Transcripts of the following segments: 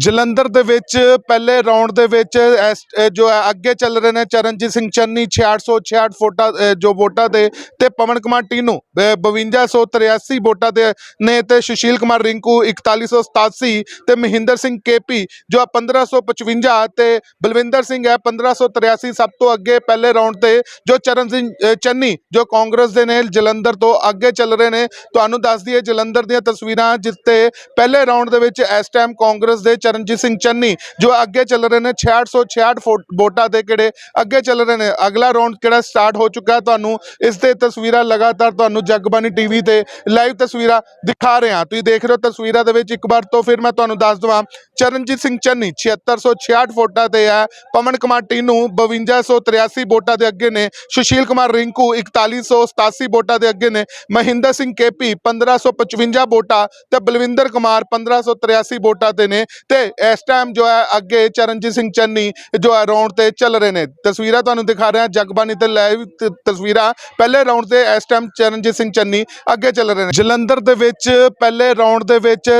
ਜਲੰਧਰ ਦੇ ਵਿੱਚ ਪਹਿਲੇ ਰਾਉਂਡ ਦੇ ਵਿੱਚ ਐਸ- ਜੋ ਹੈ ਅੱਗੇ ਚੱਲ ਰਹੇ ਨੇ ਚਰਨਜੀਤ ਸਿੰਘ ਚੰਨੀ 6666 ਵੋਟਾਂ ਅਹ ਜੋ ਵੋਟਾਂ ਦੇ ਤੇ ਪਵਨ ਕੁਮਾਰ ਟੀਨੂ ਅਹ 5283 ਵੋਟਾਂ ਦੇ ਨੇ ਤੇ ਸੁਸ਼ੀਲ ਕੁਮਾਰ ਰਿੰਕੂ 4187 ਤੇ ਮਹਿੰਦਰ ਸਿੰਘ ਕੇਪੀ, ਜੋ ਹੈ 1555 ਤੇ ਬਲਵਿੰਦਰ ਸਿੰਘ ਹੈ 1583 ਸਭ ਤੋਂ ਅੱਗੇ ਪਹਿਲੇ ਰਾਉਂਡ ਤੇ, ਜੋ ਚਰਨ ਸਿੰਘ ਚੰਨੀ, ਜੋ ਕਾਂਗਰਸ ਦੇ ਨੇ ਜਲੰਧਰ ਤੋਂ ਅੱਗੇ ਚੱਲ ਰਹੇ ਨੇ। ਤੁਹਾਨੂੰ ਦੱਸ ਦਈਏ ਜਲੰਧਰ ਦੀਆਂ ਤਸਵੀਰਾਂ ਜਿੱਤੇ ਪਹਿਲੇ ਰਾਉਂਡ ਦੇ ਵਿੱਚ ਇਸ ਟਾਈਮ ਕਾਂਗਰਸ ਦੇ ਚਰਨਜੀਤ ਸਿੰਘ ਚੰਨੀ, ਜੋ ਅੱਗੇ ਚੱਲ ਰਹੇ ਨੇ 6666 ਫੋ- ਵੋਟਾਂ ਤੇ ਕਿਹੜੇ ਅੱਗੇ ਚੱਲ ਰਹੇ ਨੇ। ਅਗਲਾ ਰਾਉਂਡ ਕਿਹੜਾ ਸਟਾਰਟ ਹੋ ਚੁੱਕਾ ਹੈ ਤੁਹਾਨੂੰ? ਇਸ ਤੇ ਤਸਵੀਰਾਂ ਲਗਾਤਾਰ ਤੁਹਾਨੂੰ ਜਗਬਾਨੀ ਟੀਵੀ ਤੇ ਲਾਈਵ ਤਸਵੀਰਾਂ ਦਿਖਾ ਰਹੇ ਹਾਂ। ਤੁਸੀਂ ਦੇਖ ਰਹੇ ਹੋ ਤਸਵੀਰਾਂ ਦੇ ਵਿੱਚ ਇੱਕ ਵਾਰ ਤੋਂ ਫਿਰ ਮੈਂ ਤੁਹਾਨੂੰ ਦੱਸ ਦਵਾਂ, ਚਰਨਜੀਤ ਸਿੰਘ ਚੰਨੀ 7666 ਵੋਟਾਂ ਤੇ ਹੈ। ਪਵਨ ਕੁਮਾਰ ਟੀਨੂ 5283 ਵੋਟਾਂ ਦੇ ਅੱਗੇ ਨੇ। ਸੁਸ਼ੀਲ ਕੁਮਾਰ ਰਿੰਕੂ 4187 ਵੋਟਾਂ ਦੇ ਅੱਗੇ ਨੇ। ਮਹਿੰਦਰ ਸਿੰਘ ਕੇਪੀ 1555 ਵੋਟਾਂ ਤੇ ਬਲਵਿੰਦਰ ਕੁਮਾਰ 1583 ਵੋਟਾਂ ਤੇ ਨੇ। ਤੇ ਇਸ ਟਾਈਮ ਜੋ ਹੈ ਅੱਗੇ ਚਰਨਜੀਤ ਸਿੰਘ ਚੰਨੀ ਜੋ ਹੈ ਰਾਉਂਡ ਤੇ ਚੱਲ ਰਹੇ ਨੇ। ਤਸਵੀਰਾਂ ਤੁਹਾਨੂੰ ਦਿਖਾ ਰਹੇ ਹਾਂ ਜਗਬਾਨੀ ਤੇ ਲਾਈਵ ਤਸਵੀਰਾਂ। ਪਹਿਲੇ ਰਾਉਂਡ ਤੇ ਇਸ ਟਾਈਮ ਚਰਨਜੀਤ ਸਿੰਘ ਚੰਨੀ ਅੱਗੇ ਚੱਲ ਰਹੇ ਨੇ। ਜਲੰਧਰ ਦੇ ਵਿੱਚ ਪਹਿਲੇ ਰਾਉਂਡ ਦੇ ਵਿੱਚ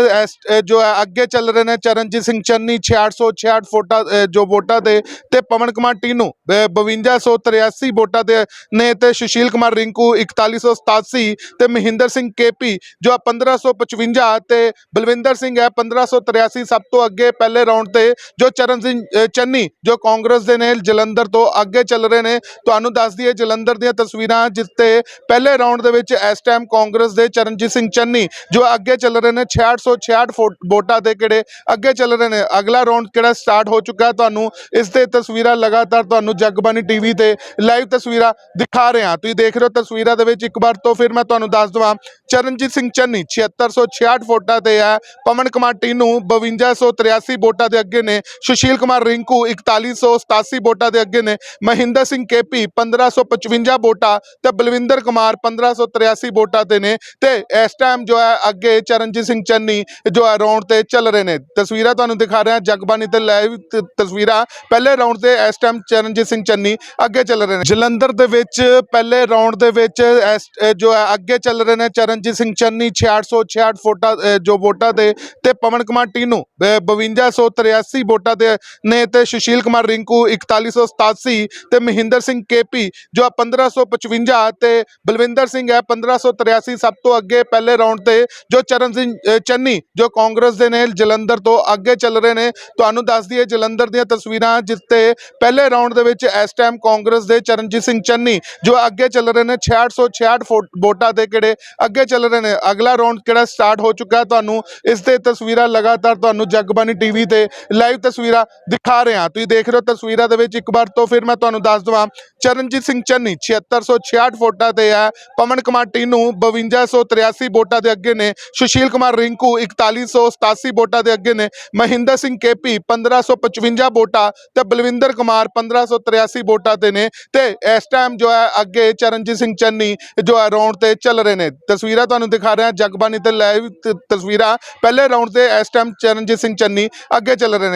ਜੋ ਹੈ ਅੱਗੇ ਚੱਲ ਰਹੇ ਨੇ ਚਰਨਜੀਤ ਸਿੰਘ ਚੰਨੀ 6666 ਵੋਟਾਂ ਅਹ ਜੋ ਵੋਟਾਂ ਦੇ ਤੇ ਪਵਨ ਕੁਮਾਰ ਟੀਨੂ ਅਹ 5283 ਵੋਟਾਂ ਦੇ ਨੇ ਤੇ ਸੁਸ਼ੀਲ ਕੁਮਾਰ ਰਿੰਕੂ 4187 ਤੇ ਮਹਿੰਦਰ ਸਿੰਘ ਕੇਪੀ, ਜੋ ਹੈ 1555 ਤੇ ਬਲਵਿੰਦਰ ਸਿੰਘ ਹੈ 1583 ਸਭ ਤੋਂ ਅੱਗੇ ਪਹਿਲੇ ਰਾਉਂਡ ਤੇ ਜੋ ਚਰਨ ਸਿੰਘ ਚੰਨੀ, ਜੋ ਕਾਂਗਰਸ ਦੇ ਨੇ, ਜਲੰਧਰ ਤੋਂ ਅੱਗੇ ਚੱਲ ਰਹੇ ਨੇ, ਤੁਹਾਨੂੰ ਦੱਸ ਦਈਏ ਜਲੰਧਰ ਦੀਆਂ ਤਸਵੀਰਾਂ ਜਿੱਤੇ ਪਹਿਲੇ ਰਾਉਂਡ ਦੇ ਵਿੱਚ ਇਸ ਟਾਈਮ ਕਾਂਗਰਸ ਦੇ ਚਰਨਜੀਤ ਸਿੰਘ ਚੰਨੀ, ਜੋ ਅੱਗੇ ਚੱਲ ਰਹੇ ਨੇ 6666 ਫੋ- ਵੋਟਾਂ ਦੇ ਕਿਹੜੇ ਅੱਗੇ ਚੱਲ ਰਹੇ ਨੇ। ਅਗਲਾ ਰਾਉਂਡ ਕਿਹੜਾ ਸਟਾਰਟ ਹੋ ਚੁੱਕਾ ਤੁਹਾਨੂੰ, ਇਸ ਤੇ ਤਸਵੀਰਾਂ ਲਗਾਤਾਰ ਤੁਹਾਨੂੰ ਜਗਬਾਨੀ ਟੀਵੀ ਤੇ ਲਾਈਵ ਤਸਵੀਰਾਂ ਦਿਖਾ ਰਹੇ ਹਾਂ। ਤੁਸੀਂ ਦੇਖ ਰਹੇ ਹੋ ਤਸਵੀਰਾਂ ਦੇ ਵਿੱਚ ਇੱਕ ਵਾਰ ਤੋਂ ਫਿਰ ਮੈਂ ਤੁਹਾਨੂੰ ਦੱਸ ਦਵਾਂ, ਚਰਨਜੀਤ ਸਿੰਘ ਚੰਨੀ 7666 ਵੋਟਾਂ ਤੇ ਹੈ, ਪਵਨ ਕੁਮਾਰ ਟੀਨੂ 5283 ਵੋਟਾਂ ਦੇ ਅੱਗੇ ਨੇ, ਸੁਸ਼ੀਲ ਕੁਮਾਰ ਰਿੰਕੂ 4187 ਵੋਟਾਂ ਦੇ ਅੱਗੇ ਨੇ, ਮਹਿੰਦਰ ਸਿੰਘ ਕੇਪੀ 1555 ਵੋਟਾਂ ਤੇ ਬਲਵਿੰਦਰ ਕੁਮਾਰ 1583 ਵੋਟਾਂ ਤੇ ਨੇ ਤੇ ਇਸ ਟਾਈਮ ਜੋ ਹੈ ਅੱਗੇ ਚਰਨਜੀਤ ਸਿੰਘ ਚੰਨੀ ਜੋ ਹੈ ਰਾਉਂਡ ਤੇ ਚੱਲ ਰਹੇ ਨੇ। ਤਸਵੀਰਾਂ ਤੁਹਾਨੂੰ ਦਿਖਾ ਰਹੇ ਹਾਂ ਜਗਬਾਨੀ ਤੇ ਲਾਈਵ ਤਸਵੀਰਾਂ, ਪਹਿਲੇ ਰਾਉਂਡ ਤੇ ਇਸ ਟਾਈਮ ਚਰਨਜੀਤ ਸਿੰਘ ਚੰਨੀ ਅੱਗੇ ਚੱਲ ਰਹੇ ਨੇ। ਜਲੰਧਰ ਦੇ ਵਿੱਚ ਪਹਿਲੇ ਰਾਉਂਡ ਦੇ ਵਿੱਚ ਇਸ- ਜੋ ਹੈ ਅੱਗੇ ਚੱਲ ਰਹੇ ਨੇ ਚਰਨਜੀਤ ਸਿੰਘ ਚੰਨੀ 6666 ਵੋਟਾਂ ਅਹ ਜੋ ਵੋਟਾਂ 'ਤੇ, ਤੇ ਪਵਨ ਕੁਮਾਰ ਟੀਨੂ 5283 ਵੋਟਾਂ 'ਤੇ ਨੇ ਤੇ ਸੁਸ਼ੀਲ ਕੁਮਾਰ ਰਿੰਕੂ 4187 ਤੇ ਮਹਿੰਦਰ ਸਿੰਘ ਕੇਪੀ, ਜੋ ਹੈ 1555 ਤੇ ਬਲਵਿੰਦਰ ਸਿੰਘ ਹੈ 1583 ਸਭ ਤੋਂ ਅੱਗੇ ਪਹਿਲੇ ਰਾਉਂਡ ਤੇ, ਜੋ ਚਰਨ ਸਿੰਘ ਚੰਨੀ, ਜੋ ਕਾਂਗਰਸ ਦੇ ਨੇ, ਜਲੰਧਰ ਤੋਂ ਅੱਗੇ ਚੱਲ ਰਹੇ ਨੇ। ਤੁਹਾਨੂੰ ਦੱਸ ਦਈਏ ਜਲੰਧਰ ਦੀਆਂ ਤਸਵੀਰਾਂ ਜਿੱਤੇ ਪਹਿਲੇ ਰਾਉਂਡ ਦੇ ਵਿੱਚ ਇਸ ਟਾਈਮ ਕਾਂਗਰਸ ਦੇ ਚਰਨਜੀਤ ਸਿੰਘ ਚੰਨੀ, ਜੋ ਅੱਗੇ ਚੱਲ ਰਹੇ ਨੇ 6666 ਫੋ- ਵੋਟਾਂ ਦੇ ਕਿਹੜੇ ਅੱਗੇ ਚੱਲ ਰਹੇ ਨੇ। ਅਗਲਾ ਰਾਉਂਡ ਕਿਹੜਾ ਸਟਾਰਟ ਹੋ ਚੁੱਕਾ ਤੁਹਾਨੂੰ ਇਸ ਤੇ ਤਸਵੀਰਾਂ ਲਗਾਤਾਰ ਤੁਹਾਨੂੰ ਜਗ ਜਗਬਾਨੀ ਟੀਵੀ ਤੇ ਲਾਈਵ ਤਸਵੀਰਾਂ ਦਿਖਾ ਰਹੇ ਹਾਂ। ਤੁਸੀਂ ਦੇਖ ਰਹੇ ਹੋ ਤਸਵੀਰਾਂ ਦੇ ਵਿੱਚ ਇੱਕ ਵਾਰ ਤੋਂ ਫਿਰ ਮੈਂ ਤੁਹਾਨੂੰ ਦੱਸ ਦਵਾਂ ਚਰਨਜੀਤ ਸਿੰਘ ਚੰਨੀ 7666 ਵੋਟਾਂ ਤੇ ਹੈ। ਪਵਨ ਕੁਮਾਰ ਟੀਨੂ 5283 ਵੋਟਾਂ ਦੇ ਅੱਗੇ ਨੇ। ਸੁਸ਼ੀਲ ਕੁਮਾਰ ਰਿੰਕੂ 4187 ਵੋਟਾਂ ਦੇ ਅੱਗੇ ਨੇ। ਮਹਿੰਦਰ ਸਿੰਘ ਕੇਪੀ 1555 ਵੋਟਾਂ ਤੇ ਬਲਵਿੰਦਰ ਕੁਮਾਰ 1583 ਵੋਟਾਂ ਤੇ ਨੇ। ਤੇ ਇਸ ਟਾਈਮ ਜੋ ਹੈ, ਅੱਗੇ ਚਰਨਜੀਤ ਸਿੰਘ ਚੰਨੀ ਜੋ ਹੈ ਰਾਉਂਡ ਤੇ ਚੱਲ ਰਹੇ ਨੇ। ਤਸਵੀਰਾਂ ਤੁਹਾਨੂੰ ਦਿਖਾ ਰਹੇ ਹਾਂ ਜਗਬਾਨੀ ਤੇ ਲਾਈਵ ਤਸਵੀਰਾਂ। ਪਹਿਲੇ ਰਾਉਂਡ ਤੇ ਇਸ ਟਾਈਮ ਚਰਨਜੀਤ ਸਿੰਘ ਚੰਨੀ ਅੱਗੇ ਚੱਲ ਰਹੇ ਨੇ।